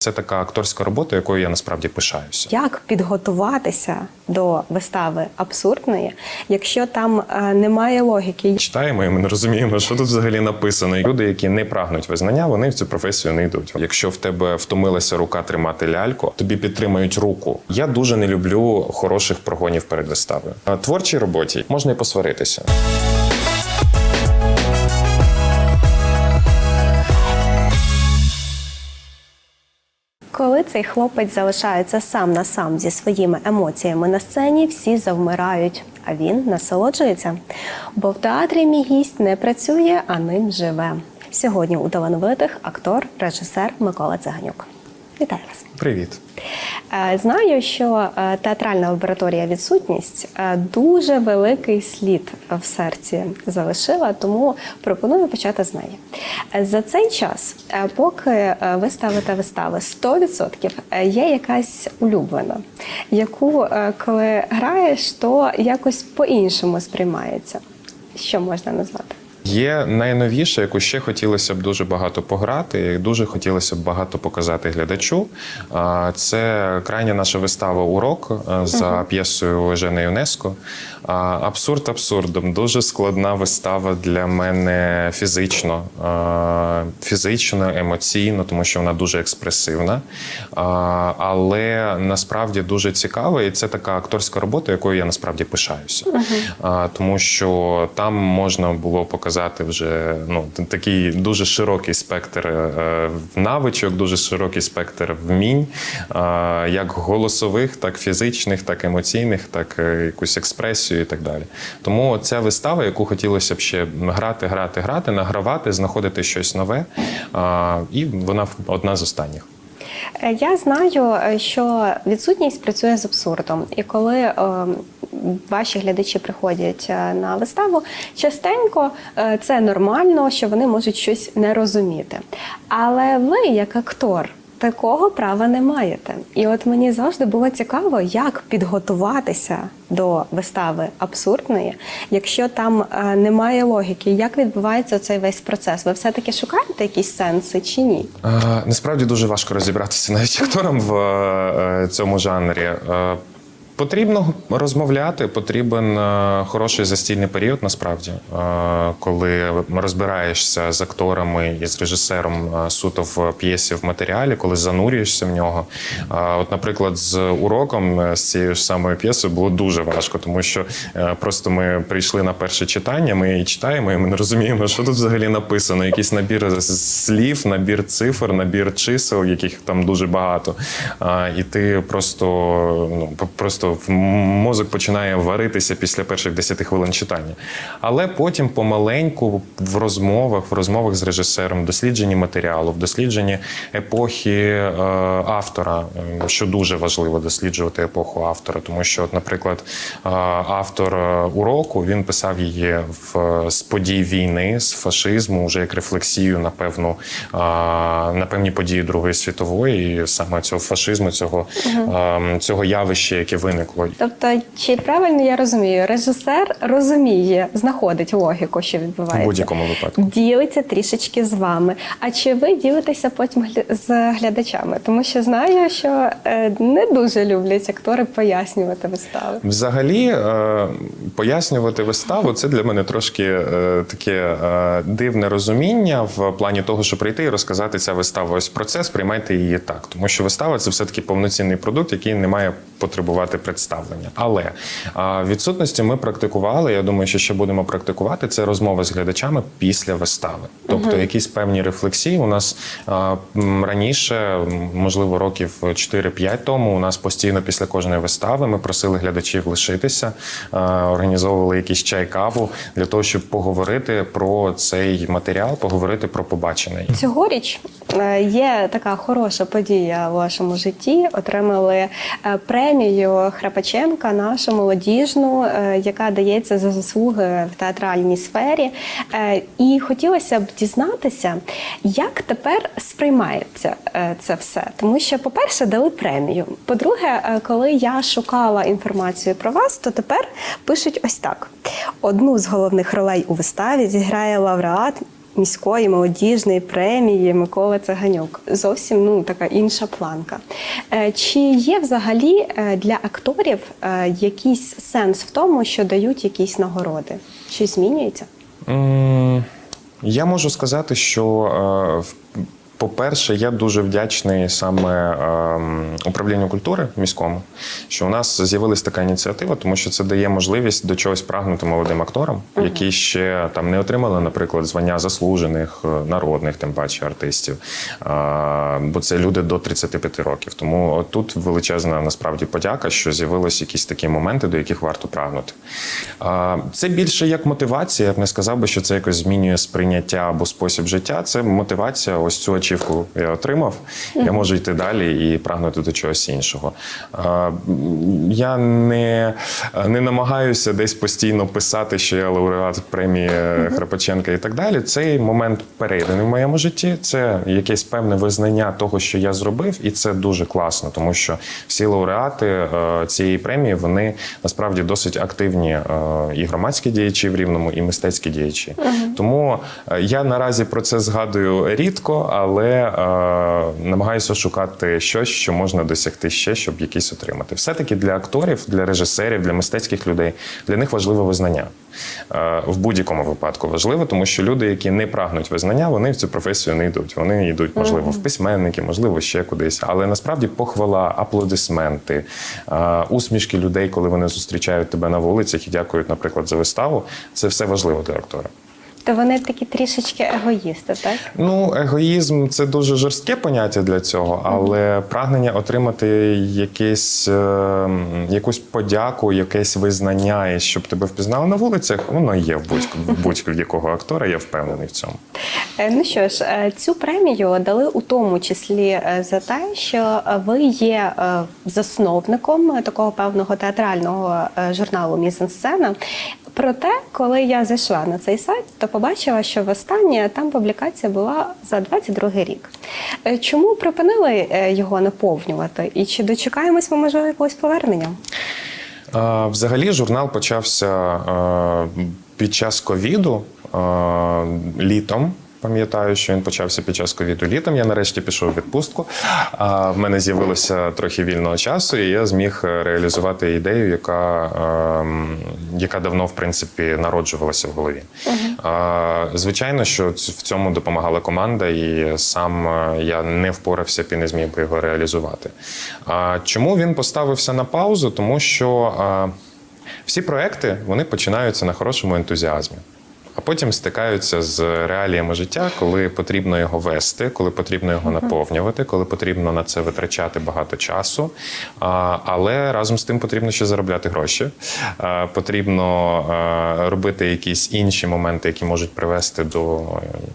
Це така акторська робота, якою я насправді пишаюся. Як підготуватися до вистави абсурдної, якщо там е, немає логіки? Читаємо, і ми не розуміємо, що тут взагалі написано. Люди, які не прагнуть визнання, вони в цю професію не йдуть. Якщо в тебе втомилася рука тримати ляльку, тобі підтримають руку. Я дуже не люблю хороших прогонів перед виставою. На творчій роботі можна і посваритися. Коли цей хлопець залишається сам на сам зі своїми емоціями на сцені, всі завмирають, а він насолоджується. Бо в театрі мій гість не працює, а ним живе. Сьогодні у талановитих актор, режисер Микола Циганюк. Вітаю вас! Привіт. Е, Знаю, що е, театральна лабораторія відсутність е, дуже великий слід в серці залишила, тому пропоную почати з неї. За цей час, поки ви ставите вистави 100%, е, є якась улюблена, яку коли граєш, то якось по-іншому сприймається. Що можна назвати? Є найновіше, яку ще хотілося б дуже багато пограти, і дуже хотілося б багато показати глядачу. Це крайня наша вистава Урок за п'єсою Жени ЮНЕСКО. Абсурд абсурдом. Дуже складна вистава для мене фізично, фізично, емоційно, тому що вона дуже експресивна. Але насправді дуже цікава, і це така акторська робота, якою я насправді пишаюся. Тому що там можна було показати вже ну такий дуже широкий спектр е, навичок, дуже широкий спектр вмінь, як голосових, так фізичних, так емоційних, так е, якусь експресію і так далі. Тому ця вистава, яку хотілося б ще грати, грати, грати, награвати, знаходити щось нове, і вона одна з останніх. Е, Я знаю, що відсутність працює з абсурдом, і коли е, ваші глядачі приходять е, на виставу, частенько е, це нормально, що вони можуть щось не розуміти. Але ви, як актор, такого права не маєте. І от мені завжди було цікаво, як підготуватися до вистави абсурдної, якщо там е, немає логіки, як відбувається цей весь процес. Ви все-таки шукаєте якісь сенси чи ні? Насправді дуже важко розібратися навіть акторам в цьому жанрі. Потрібно розмовляти, потрібен е, хороший застільний період, насправді, е, коли розбираєшся з акторами і з режисером е, суто в п'єсі в матеріалі, коли занурюєшся в нього. От, наприклад, з уроком з цією ж самою п'єсою було дуже важко, тому що просто ми прийшли на перше читання, ми її читаємо, і ми не розуміємо, що тут взагалі написано. Якийсь набір слів, набір цифр, набір чисел, яких там дуже багато. І ти просто ну просто в мозок починає варитися після перших 10 хвилин читання. Але потім помаленьку в розмовах, в розмовах з режисером, дослідженні матеріалу, в дослідженні епохи е, автора, е, що дуже важливо досліджувати епоху автора, тому що, от, наприклад, е, автор е, уроку він писав її в з подій війни, з фашизму, вже як рефлексію на певну е, на певні події Другої світової, і саме цього фашизму, цього, е, цього явища, яке виникло. Тобто, чи правильно я розумію, режисер розуміє, знаходить логіку, що відбувається В будь-якому випадку. ділиться трішечки з вами. А чи ви ділитеся потім з глядачами? Тому що знаю, що е, не дуже люблять актори пояснювати вистави. Взагалі, е, пояснювати виставу це для мене трошки е, таке дивне розуміння в плані того, що прийти і розказати ця вистава. Ось процес, сприймайте її так. Тому що вистава це все-таки повноцінний продукт, який не має потребувати представлення. Але відсутності ми практикували. Я думаю, що ще будемо практикувати це розмови з глядачами після вистави. Тобто, якісь певні рефлексії у нас раніше, можливо, років 4-5 тому. У нас постійно після кожної вистави ми просили глядачів лишитися, організовували якийсь чай, каву для того, щоб поговорити про цей матеріал, поговорити про побачене. Цьогоріч е, є така хороша подія в вашому житті. Отримали е, премію Храпаченка, нашу молодіжну, е, яка дається за заслуги в театральній сфері. Е, І хотілося б дізнатися, як тепер сприймається е, це все. Тому що, по-перше, дали премію. По-друге, коли я шукала інформацію про вас, то тепер пишуть ось так: одну з головних ролей у виставі зіграє лауреат міської молодіжної премії Микола Цеганюк. Зовсім ну така інша планка. Е, Чи є взагалі е, для акторів е, якийсь сенс в тому, що дають якісь нагороди? Чи змінюється? Я можу сказати, що, в- по-перше, я дуже вдячний саме ем, управлінню культури міському, що у нас з'явилась така ініціатива, тому що це дає можливість до чогось прагнути молодим акторам, які ще там не отримали, наприклад, звання заслужених е, народних, тим паче артистів. Бо це люди до 35 років. Тому тут величезна насправді подяка, що з'явились якісь такі моменти, до яких варто прагнути. Це більше як мотивація. Я б не сказав би, що це якось змінює сприйняття або спосіб життя. Це мотивація. Ось цю ачівку я отримав. Я можу йти далі і прагнути до чогось іншого. Я не, не намагаюся десь постійно писати, що я лауреат премії Храпаченка і так далі. Цей момент перейдений в моєму житті. Це якесь певне визнання того, що я зробив, і це дуже класно, тому що всі лауреати е, цієї премії вони насправді досить активні е, і громадські діячі в рівному, і мистецькі діячі. Тому е, я наразі про це згадую рідко, але е, намагаюся шукати щось, що можна досягти ще, щоб якісь отримати. Все-таки для акторів, для режисерів, для мистецьких людей для них важливе визнання. Е, В будь-якому випадку важливо, тому що люди, які не прагнуть визнання, вони в цю професію не йдуть. Вони йдуть, можливо, в письменники, можливо, ще кудись. Але насправді похвала, аплодисменти, е, усмішки людей, коли вони зустрічають тебе на вулицях і дякують, наприклад, за виставу. Це все важливо для актора. То вони такі трішечки егоїсти, так? Ну, егоїзм це дуже жорстке поняття для цього, але прагнення отримати якесь, е, якусь подяку, якесь визнання, і щоб тебе впізнали на вулицях, воно є в будь- будь-якого актора, я впевнений в цьому. Е, Ну що ж, е, цю премію дали у тому числі е, за те, що ви є засновником такого певного театрального журналу Мізансцена. Проте, коли я зайшла на цей сайт, то побачила, що востаннє там публікація була за 22 рік. Е, Чому припинили е, його наповнювати? І чи дочекаємось ми можливо якогось повернення? Взагалі, журнал почався під час ковіду літом. Пам'ятаю, що він почався під час ковіду літом. Я нарешті пішов у відпустку. А в мене з'явилося трохи вільного часу, і я зміг е, реалізувати ідею, яка, ем, яка давно в принципі народжувалася в голові. А, Звичайно, що в цьому допомагала команда, і сам е, я не впорався б і не зміг би його реалізувати. А чому він поставився на паузу? Тому що всі проекти вони починаються на хорошому ентузіазмі. А потім стикаються з реаліями життя, коли потрібно його вести, коли потрібно його наповнювати, коли потрібно на це витрачати багато часу. Але разом з тим потрібно ще заробляти гроші. Потрібно робити якісь інші моменти, які можуть привести до е,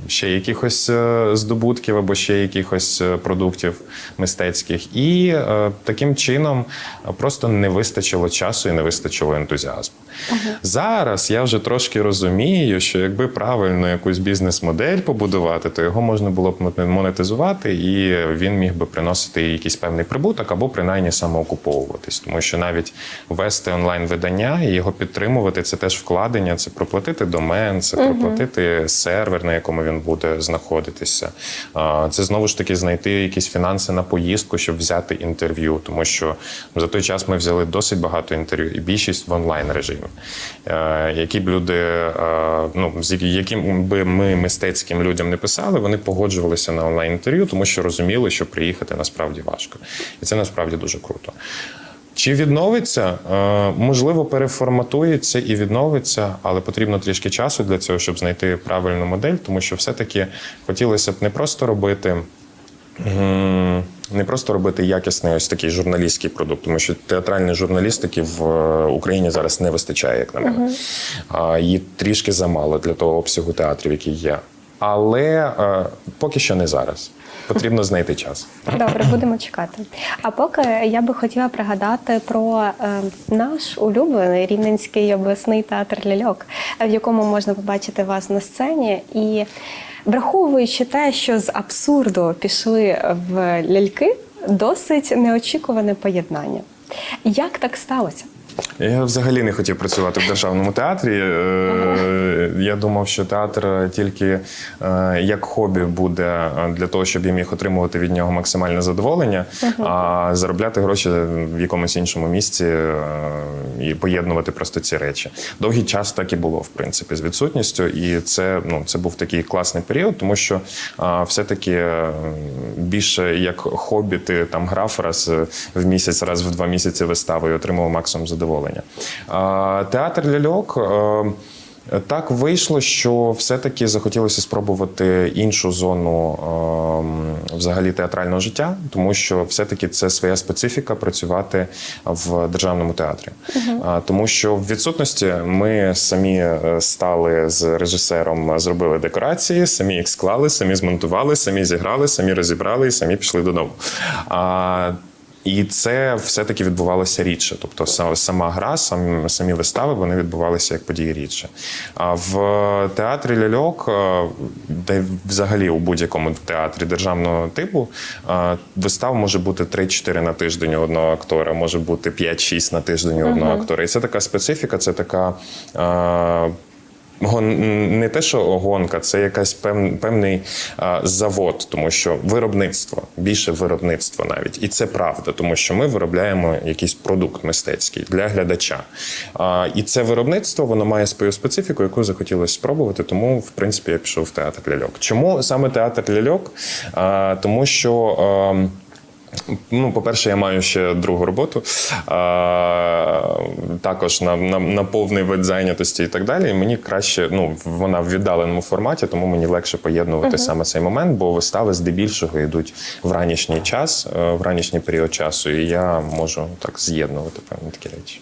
ще якихось е, здобутків або ще якихось е, продуктів мистецьких. І таким чином просто не вистачило часу і не вистачило ентузіазму. Зараз я вже трошки розумію, що якби правильно якусь бізнес-модель побудувати, то його можна було б монетизувати, і він міг би приносити якийсь певний прибуток або принаймні самоокуповуватись. Тому що навіть вести онлайн-видання і його підтримувати це теж вкладення, це проплатити домен, це проплатити сервер, на якому він буде знаходитися. Це знову ж таки знайти якісь фінанси на поїздку, щоб взяти інтерв'ю, тому що за той час ми взяли досить багато інтерв'ю, і більшість в онлайн режимі. Е, Які б люди, е, ну з яким би ми мистецьким людям не писали, вони погоджувалися на онлайн інтерв'ю, тому що розуміли, що приїхати насправді важко, і це насправді дуже круто. Чи відновиться? Е, Можливо, переформатується і відновиться, але потрібно трішки часу для цього, щоб знайти правильну модель, тому що все-таки хотілося б не просто робити. Не просто робити якісний ось такий журналістський продукт, тому що театральної журналістики в е, Україні зараз не вистачає, як на мене. А Її трішки замало для того обсягу театрів, який є. Але е, поки що не зараз. Потрібно знайти час. Добре, будемо чекати. А поки я би хотіла пригадати про е, наш улюблений Рівненський обласний театр ляльок, в якому можна побачити вас на сцені. І враховуючи те, що з абсурду пішли в ляльки, досить неочікуване поєднання. Як так сталося? Я взагалі не хотів працювати в державному театрі. Е, Я думав, що театр тільки е, як хобі буде е, для того, щоб я міг отримувати від нього максимальне задоволення, а заробляти гроші в якомусь іншому місці і поєднувати просто ці речі. Довгий час так і було, в принципі, з відсутністю. І це, ну, це був такий класний період, тому що все-таки більше як хобі ти там грав раз в місяць, раз в два місяці вистави і отримував максимум задоволення. А, театр ляльок. е, так вийшло, що все-таки захотілося спробувати іншу зону ем, взагалі театрального життя, тому що все-таки це своя специфіка працювати в державному театрі. А, Тому що в відсутності ми самі е, стали з режисером, зробили декорації, самі їх склали, самі змонтували, самі зіграли, самі розібрали і самі пішли додому. І це все-таки відбувалося рідше. Тобто сама гра, сам, самі вистави вони відбувалися як події рідше. А в театрі ляльок, е, де взагалі у будь-якому театрі державного типу, е, вистав може бути 3-4 на тиждень у одного актора, може бути 5-6 на тиждень у одного актора. І це така специфіка, це така. Не те, що гонка, це якась пев, певний а, завод, тому що виробництво, більше виробництво навіть, і це правда, тому що ми виробляємо якийсь продукт мистецький для глядача. А, і це виробництво воно має свою специфіку, яку захотілося спробувати. Тому, в принципі, я пішов в театр ляльок. Чому саме театр ляльок? А, тому що. ем, Ну, по-перше, я маю ще другу роботу, а, також на, на, на повний вид зайнятості і так далі. І мені краще, ну, вона в віддаленому форматі, тому мені легше поєднувати саме цей момент, бо вистави здебільшого йдуть в ранішній час, е, в ранішній період часу, і я можу так з'єднувати певні такі речі.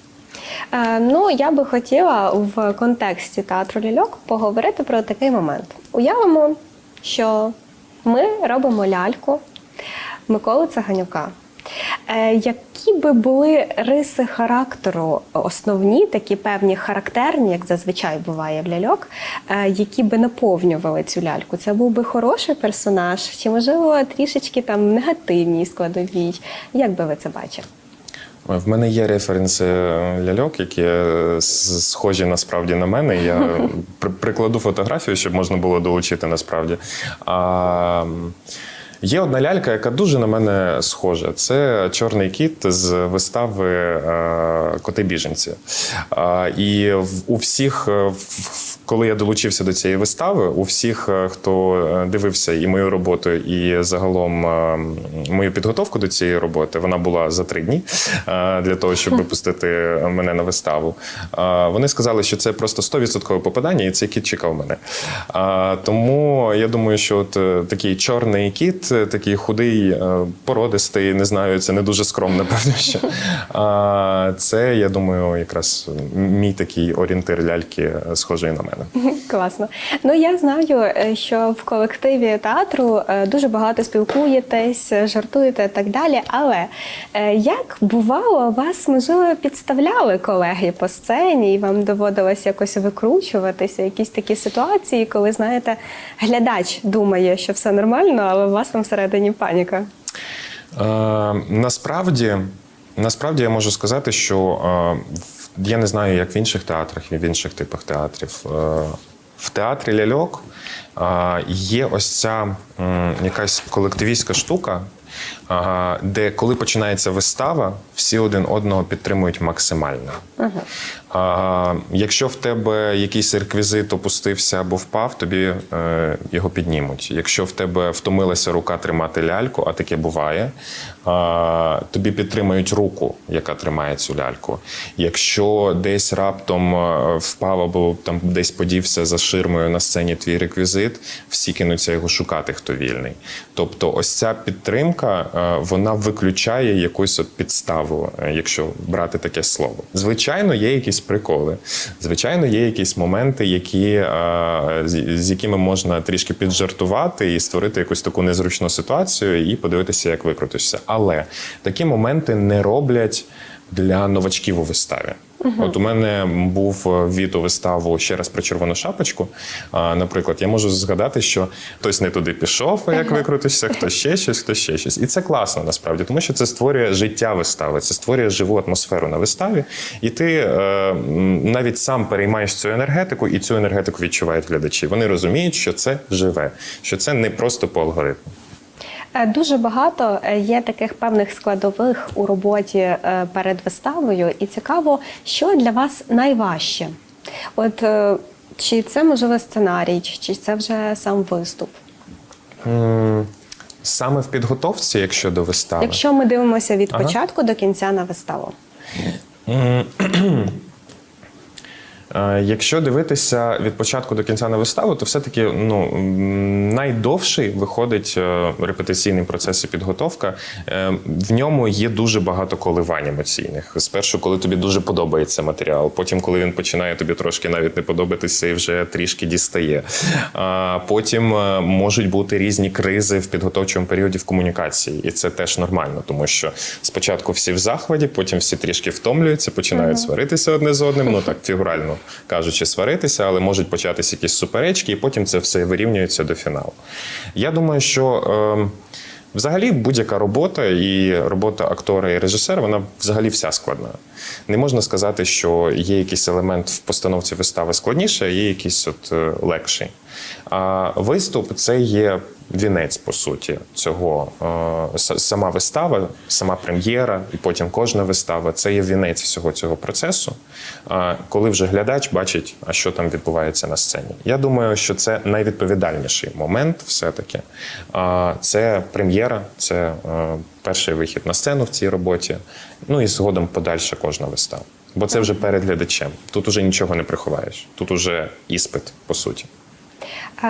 Е, ну, я би хотіла в контексті театру ляльок поговорити про такий момент. Уявимо, що ми робимо ляльку Миколи Цаганюка. Е, які би були риси характеру основні, такі певні характерні, як зазвичай буває в ляльок, е, які би наповнювали цю ляльку? Це був би хороший персонаж, чи можливо трішечки там негативній складовій? Як би ви це бачили? В мене є референси ляльок, які е, схожі насправді на мене. Я прикладу фотографію, щоб можна було долучити насправді. А, Є одна лялька, яка дуже на мене схожа. Це чорний кіт з вистави е, Коти біженці. І у всіх, е, коли я долучився до цієї вистави, у всіх, е, хто е, дивився і мою роботу, і загалом е, мою підготовку до цієї роботи, вона була за три дні для того, щоб випустити мене на виставу. Вони сказали, що це просто 100% попадання, і цей кіт чекав мене. Тому я думаю, що от такий чорний кіт, такий худий, породистий, не знаю, це не дуже скромно, певно. Що. Це, я думаю, якраз мій такий орієнтир ляльки схожий на мене. Класно. Ну я знаю, е, що в колективі театру е, дуже багато спілкуєтесь, жартуєте і так далі. Але е, як бувало, вас можливо підставляли колеги по сцені, і вам доводилось якось викручуватися? Якісь такі ситуації, коли знаєте, глядач думає, що все нормально, але у вас там всередині паніка. Е, насправді, насправді я можу сказати, що е, в- я не знаю, як в інших театрах і в інших типах театрів. Е, в театрі ляльок е, є ось ця якась колективістська штука, де коли починається вистава, всі один одного підтримують максимально. А, якщо в тебе якийсь реквізит опустився або впав, тобі е, його піднімуть. Якщо в тебе втомилася рука тримати ляльку, а таке буває, а, тобі підтримають руку, яка тримає цю ляльку. Якщо десь раптом е, впав або там десь подівся за ширмою на сцені твій реквізит, всі кинуться його шукати, хто вільний. Тобто, ось ця підтримка е, вона виключає якусь підставу, е, якщо брати таке слово. Звичайно, є якісь приколи. Звичайно, є якісь моменти, які, е, з якими можна трішки піджартувати і створити якусь таку незручну ситуацію і подивитися, як викрутишся. Але такі моменти не роблять для новачків у виставі. От у мене був е, від у виставу ще раз про червону шапочку. А, наприклад, я можу згадати, що хтось не туди пішов, як викрутишся, хтось ще щось, хтось ще щось. І це класно насправді, тому що це створює життя вистави, це створює живу атмосферу на виставі. І ти е, навіть сам переймаєш цю енергетику, і цю енергетику відчувають глядачі. Вони розуміють, що це живе, що це не просто по алгоритму. Е, Дуже багато е, є таких певних складових у роботі е, перед виставою, і цікаво, що для вас найважче. От чи це можливо сценарій, чи це вже сам виступ? Саме в підготовці, якщо до вистави. Якщо ми дивимося від Ага. початку до кінця на виставу. Е, Якщо дивитися від початку до кінця на виставу, то все-таки ну, найдовший виходить е, репетиційний процес і підготовка. Е, В ньому є дуже багато коливань емоційних. Спершу, коли тобі дуже подобається матеріал, потім, коли він починає тобі трошки навіть не подобатися і вже трішки дістає. А Потім можуть бути різні кризи в підготовчому періоді в комунікації, і це теж нормально, тому що спочатку всі в захваті, потім всі трішки втомлюються, починають сваритися одне з одним. Ну так фігурально кажучи, сваритися, але можуть початися якісь суперечки, і потім це все вирівнюється до фіналу. Я думаю, що. Е, Взагалі, будь-яка робота і робота актора і режисера, вона взагалі вся складна. Не можна сказати, що є якийсь елемент в постановці вистави складніше, а є якийсь от е, легший. А виступ це є вінець, по суті, цього. Е, Сама вистава, сама прем'єра, і потім кожна вистава це є вінець всього цього процесу. Коли вже глядач бачить, а що там відбувається на сцені. Я думаю, що це найвідповідальніший момент, все-таки. Це прем'єра, це е, перший вихід на сцену в цій роботі. Ну і згодом подальша кожна вистава. Бо це вже перед глядачем. Тут уже нічого не приховаєш. Тут уже іспит, по суті.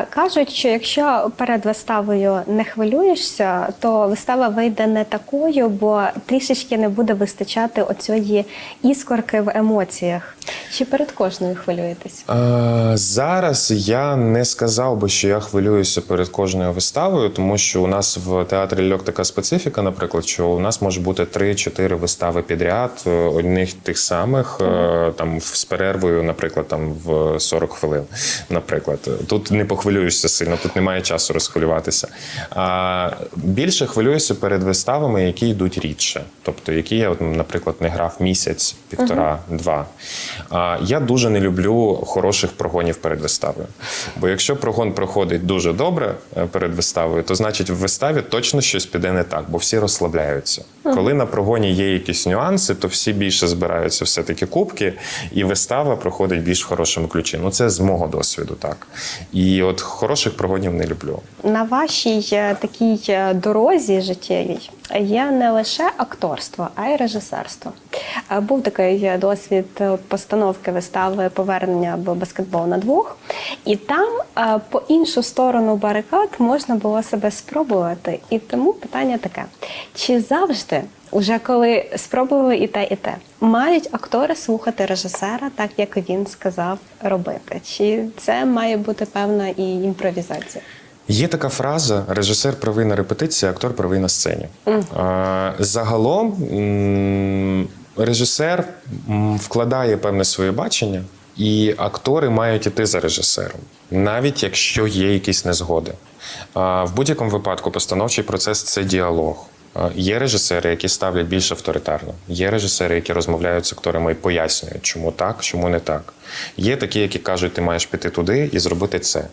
Кажуть, що якщо перед виставою не хвилюєшся, то вистава вийде не такою, бо трішечки не буде вистачати оцієї іскорки в емоціях. Чи перед кожною хвилюєтесь? Е, Зараз я не сказав би, що я хвилююся перед кожною виставою, тому що у нас в театрі льок така специфіка, наприклад, що у нас може бути 3-4 вистави підряд, е, одних тих самих, е, там з перервою, наприклад, там в 40 хвилин. Наприклад, тут не похвилюєшся сильно, тут немає часу розхвилюватися. А більше хвилююся перед виставами, які йдуть рідше, тобто які я, от, наприклад, не грав місяць, півтора-два. А я дуже не люблю хороших прогонів перед виставою. Бо якщо прогон проходить дуже добре е, перед виставою, то значить в виставі точно щось піде не так, бо всі розслабляються. Коли на прогоні є якісь нюанси, то всі більше збираються все-таки кубки, і вистава проходить в більш хорошому ключі. Ну це з мого досвіду, так. І от хороших прогонів не люблю. На вашій е, такій е, дорозі життєвій є не лише акторство, а й режисерство. Е, Був такий досвід постановки вистави Повернення баскетбол на двох, і там по іншу сторону барикад можна було себе спробувати. І тому питання таке: чи завжди? Уже коли спробували і те, і те, мають актори слухати режисера, так як він сказав робити? Чи це має бути певна і імпровізація? Є така фраза: режисер правий на репетиції, актор правий на сцені. А, Загалом режисер вкладає певне своє бачення, і актори мають іти за режисером, навіть якщо є якісь незгоди. А, В будь-якому випадку постановчий процес це діалог. А, Є режисери, які ставлять більш авторитарно. Є режисери, які розмовляють з акторами і пояснюють, чому так, чому не так. Є такі, які кажуть, ти маєш піти туди і зробити це.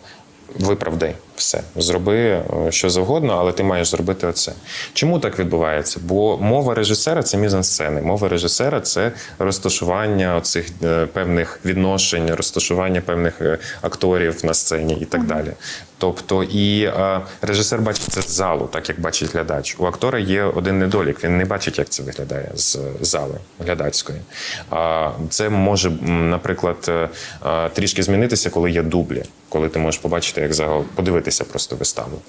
Виправдай все, зроби е, що завгодно, але ти маєш зробити оце. Чому так відбувається? Бо мова режисера це мізансцени. Мова режисера це розташування оцих е, певних відношень, розташування певних е, акторів на сцені і так далі. Тобто, і е, режисер бачить це з залу, так як бачить глядач. У актора є один недолік. Він не бачить, як це виглядає з зали глядацької. А це може, наприклад, е, е, трішки змінитися, коли є дублі, коли ти можеш побачити, як загал подивитися просто виставу.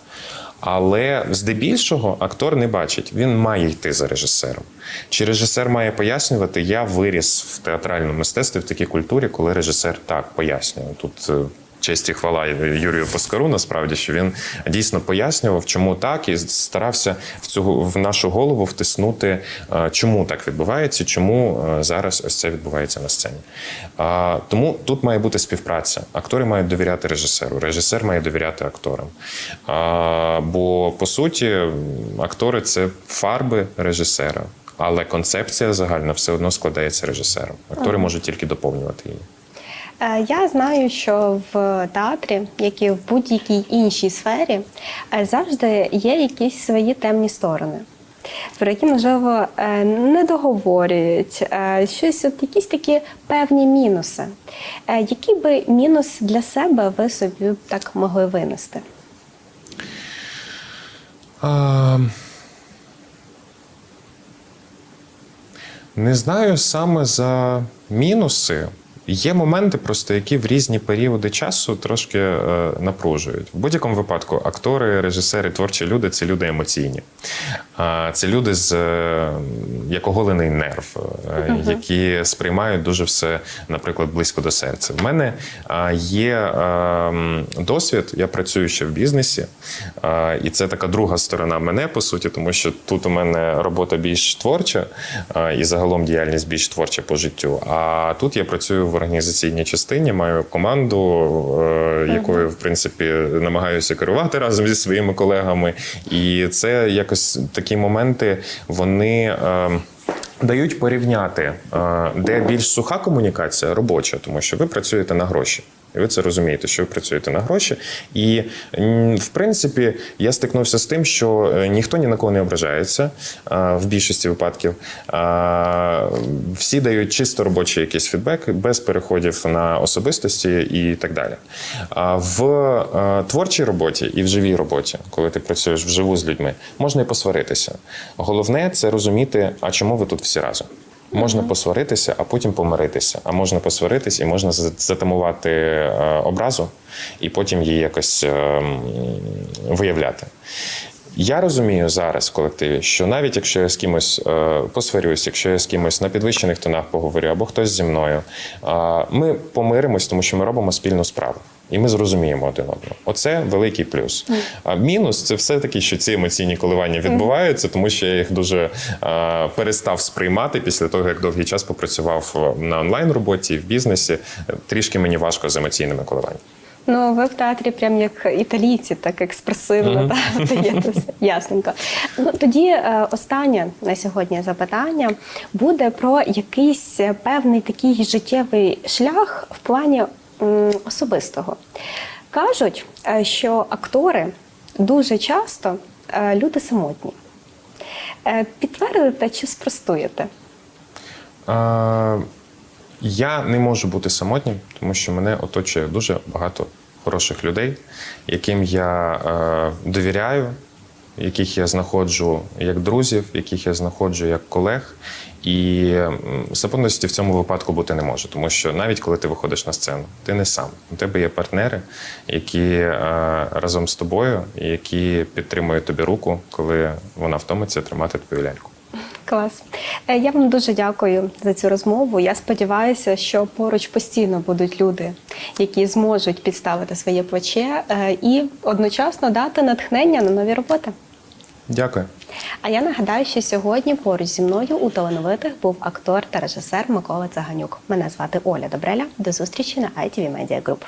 Але здебільшого актор не бачить, він має йти за режисером. Чи режисер має пояснювати? Я виріс в театральному мистецтві в такій культурі, коли режисер так пояснює. Тут е, Честь і хвала Юрію Поскару, насправді, що він дійсно пояснював, чому так, і старався в цю в нашу голову втиснути, е, чому так відбувається, чому е, зараз ось це відбувається на сцені. Тому тут має бути співпраця. Актори мають довіряти режисеру, режисер має довіряти акторам. Бо по суті, актори це фарби режисера. Але концепція загальна все одно складається режисером. Актори можуть тільки доповнювати її. Е, Я знаю, що в театрі, як і в будь-якій іншій сфері, е, завжди є якісь свої темні сторони. Про які, можливо, е, не договорюють, щось, от якісь такі певні мінуси. Який би мінус для себе ви собі так могли винести? А, не знаю саме за мінуси. Є моменти, просто які в різні періоди часу трошки е, напружують. В будь-якому випадку актори, режисери, творчі люди це люди емоційні. А це люди з е, як оголений нерв, е, які сприймають дуже все, наприклад, близько до серця. В мене є е, досвід, я працюю ще в бізнесі, а, і це така друга сторона мене, по суті, тому що тут у мене робота більш творча а, і загалом діяльність більш творча по життю. А тут я працюю в організаційній частині, маю команду, е, якою, в принципі, намагаюся керувати разом зі своїми колегами. І це якось такі моменти, вони. е, Дають порівняти, е, де більш суха комунікація робоча, тому що ви працюєте на гроші. І ви це розумієте, що ви працюєте на гроші. І в принципі я стикнувся з тим, що е, ніхто ні на кого не ображається в більшості випадків. Всі дають чисто робочий якийсь фідбек, без переходів на особистості і так далі. А в е, творчій роботі і в живій роботі, коли ти працюєш вживу з людьми, можна і посваритися. Головне це розуміти, а чому ви тут всі разом. Можна посваритися, а потім помиритися. А можна посваритися і можна за- затамувати е, образу, і потім її якось е, виявляти. Я розумію зараз в колективі, що навіть якщо я з кимось е, посварюсь, якщо я з кимось на підвищених тонах поговорю, або хтось зі мною, е, ми помиримось, тому що ми робимо спільну справу. І ми зрозуміємо один одного. Оце великий плюс. А мінус це все таки, що ці емоційні коливання відбуваються, тому що я їх дуже е, перестав сприймати після того, як довгий час попрацював на онлайн роботі і в бізнесі. Трішки мені важко з емоційними коливаннями. Ну, ви в театрі прям як італійці, так експресивно та, вдаєтеся. Ясненько. Ну, тоді е, останнє на сьогодні запитання буде про якийсь е, певний такий життєвий шлях в плані особистого. Кажуть, е, що актори дуже часто е, люди самотні. Е, Підтвердите чи спростуєте? Е, Я не можу бути самотнім, тому що мене оточує дуже багато хороших людей, яким я е, довіряю, яких я знаходжу як друзів, яких я знаходжу як колег. І самотності в цьому випадку бути не може, тому що навіть коли ти виходиш на сцену, ти не сам. У тебе є партнери, які е, разом з тобою, які підтримують тобі руку, коли вона втомиться тримати твою ляльку. Клас. Е, Я вам дуже дякую за цю розмову. Я сподіваюся, що поруч постійно будуть люди, які зможуть підставити своє плече е, і одночасно дати натхнення на нові роботи. Дякую. А я нагадаю, що сьогодні поруч зі мною у талановитих був актор та режисер Микола Цаганюк. Мене звати Оля Добреля. До зустрічі на ITV Media Group.